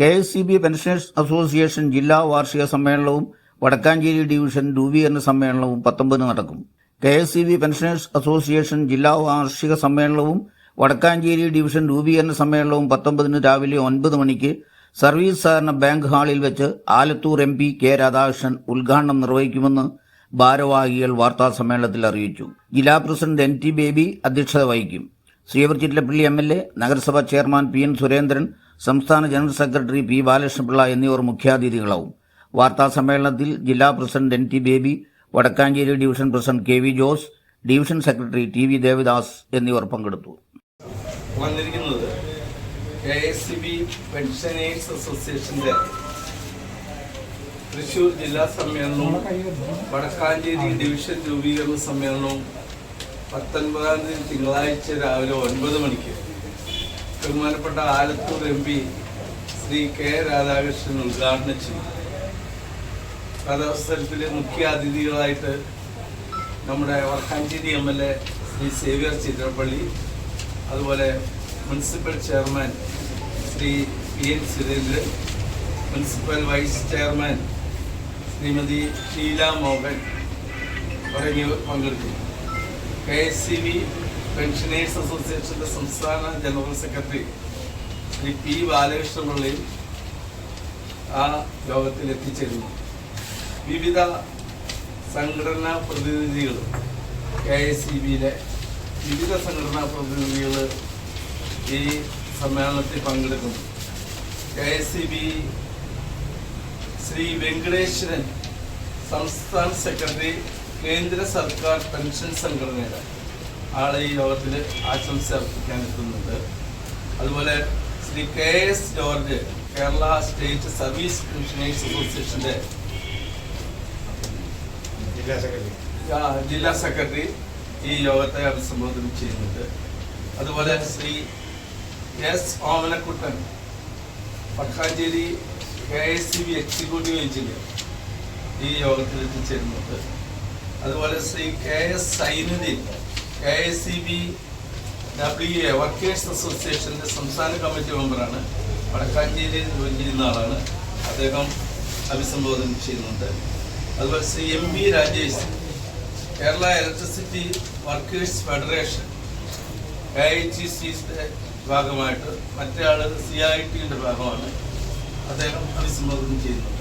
K S C B pensioners association ജില്ലാ വാർഷിക സമ്മേളനവും വടക്കാഞ്ചേരി ഡിവിഷൻ രൂപീകരണ സമ്മേളനവും പത്തൊമ്പതിന് നടക്കും. K S C B pensioners association ജില്ലാ വാർഷിക സമ്മേളനവും വടക്കാഞ്ചേരി ഡിവിഷൻ രൂപീകരണ സമ്മേളനവും പത്തൊമ്പതിന് രാവിലെ ഒൻപത് മണിക്ക് സർവീസ് സഹകരണ ബാങ്ക് ഹാളിൽ വെച്ച് Alathur M P K Radhakrishnan ഉദ്ഘാടനം നിർവഹിക്കുമെന്ന് ഭാരവാഹികൾ വാർത്താ സമ്മേളനത്തിൽ അറിയിച്ചു. ജില്ലാ പ്രസിഡന്റ് എൻ ടി ബേബി അധ്യക്ഷത വഹിക്കും. ശ്രീവർ ചിറ്റിലപ്പള്ളി എം എൽ എ നഗരസഭാ ചെയർമാൻ പി എൻ സുരേന്ദ്രൻ സംസ്ഥാന ജനറൽ സെക്രട്ടറി പി ബാലകൃഷ്ണപിള്ള എന്നിവർ മുഖ്യാതിഥികളാവും. വാർത്താ സമ്മേളനത്തിൽ ജില്ലാ president N T Baby Vadakkanchery division president K V Jose division secretary T V Devadas എന്നിവർ പങ്കെടുത്തു. വന്നിരിക്കുന്നത് K S C B pensioners അസോസിയേഷന്റെ തൃശൂർ ജില്ലാ സമ്മേളനവും വടക്കാഞ്ചേരി ഡിവിഷൻ രൂപീകരണ സമ്മേളനവും പത്തൊൻപതാം തീയതി തിങ്കളാഴ്ച രാവിലെ ഒൻപത് മണിക്ക് ബഹുമാനപ്പെട്ട Alathur M P Shri K Radhakrishnan ഉദ്ഘാടനം ചെയ്തു. കഥാവസരത്തിൽ മുഖ്യ അതിഥികളായിട്ട് നമ്മുടെ Vadakkanchery M L A Shri Xavier Chittilappilly അതുപോലെ municipal chairman Shri P N Surendran municipal vice chairman Shrimati Sheela Mohan തുടങ്ങിയവർ പങ്കെടുത്തു. K S C B pensioners അസോസിയേഷന്റെ സംസ്ഥാന ജനറൽ സെക്രട്ടറി ശ്രീ പി ബാലകൃഷ്ണപിള്ളയും ആ യോഗത്തിൽ എത്തിച്ചേരുന്നു വിവിധ സംഘടനാ പ്രതിനിധികൾ കെ എസ് സി ബിയിലെ വിവിധ സംഘടനാ പ്രതിനിധികൾ ഈ സമ്മേളനത്തിൽ പങ്കെടുക്കുന്നു. K S C B Shri Venkateswaran സംസ്ഥാന സെക്രട്ടറി കേന്ദ്ര സർക്കാർ പെൻഷൻ സംഘടനയുടെ ആളെ ഈ യോഗത്തിൽ ആശംസ അർപ്പിക്കാൻ എത്തുന്നുണ്ട് അതുപോലെ Shri K S George Kerala state service commissioners അസോസിയേഷന്റെ ജില്ലാ സെക്രട്ടറി. ഈ യോഗത്തെ അഭിസംബോധന ചെയ്യുന്നുണ്ട്. അതുപോലെ Shri S Omanakuttan Pattancheri K S C B executive engineer ഈ യോഗത്തിൽ എത്തിച്ചേരുന്നുണ്ട് അതുപോലെ Shri K S Sainuddin S C B W A workers അസോസിയേഷന്റെ സംസ്ഥാന കമ്മിറ്റി മെമ്പറാണ്. വടക്കാഞ്ചേരിയിൽ ജോലി ആളാണ്. അദ്ദേഹം അഭിസംബോധന ചെയ്യുന്നുണ്ട്. അതുപോലെ Shri M B Rajesh Kerala electricity workers federation A സിയുടെ ഭാഗമായിട്ട് മറ്റേ ആൾ സി ഐ ടിയുടെ ഭാഗമാണ്. അദ്ദേഹം അഭിസംബോധന ചെയ്യുന്നത്